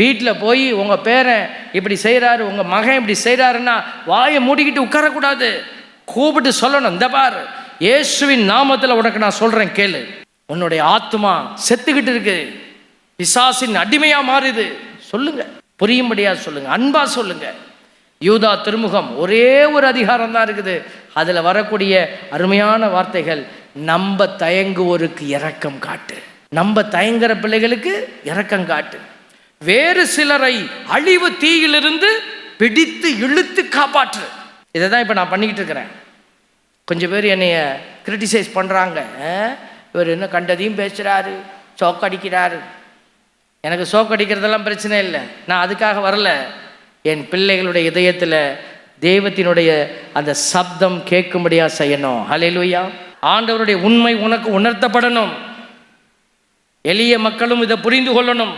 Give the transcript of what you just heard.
வீட்டில் போய் உங்கள் பேரன் இப்படி செய்கிறாரு உங்கள் மகன் இப்படி செய்கிறாருன்னா வாயை மூடிக்கிட்டு உட்காரக்கூடாது. கூப்பிட்டு சொல்லணும் இந்த பார் இயேசுவின் நாமத்தில் உனக்கு நான் சொல்கிறேன் கேளு. உன்னுடைய ஆத்மா செத்துக்கிட்டு இருக்கு. பிசாசின் அடிமையாக மாறுது சொல்லுங்க புரியும்படியா சொல்லுங்க அன்பா சொல்லுங்க. யூதா திருமுகம் ஒரே ஒரு அதிகாரம் தான் இருக்குது. அதில் வரக்கூடிய அருமையான வார்த்தைகள் நம்ப தயங்குவோருக்கு இரக்கம் காட்டு. நம்ப தயங்குற பிள்ளைகளுக்கு இரக்கம் காட்டு. வேறு சிலரை அழிவு தீயிலிருந்து பிடித்து இழுத்து காப்பாற்று. இதை தான் இப்போ நான் பண்ணிக்கிட்டு இருக்கிறேன். கொஞ்சம் பேர் என்னைய கிரிட்டிசைஸ் பண்ணுறாங்க இவர் என்ன கண்டதையும் பேசுகிறாரு சோக்கடிக்கிறாரு எனக்கு சோக்கடிக்கிறதெல்லாம் பிரச்சனை இல்லை. நான் அதுக்காக வரல. என் பிள்ளைகளுடைய இதயத்தில் தெய்வத்தினுடைய அந்த சப்தம் கேட்கும்படியாக செய்யணும். ஹalleluya ஆண்டவருடைய உண்மை உனக்கு உணர்த்தப்படணும். எளிய மக்களும் இதை புரிந்து கொள்ளணும்.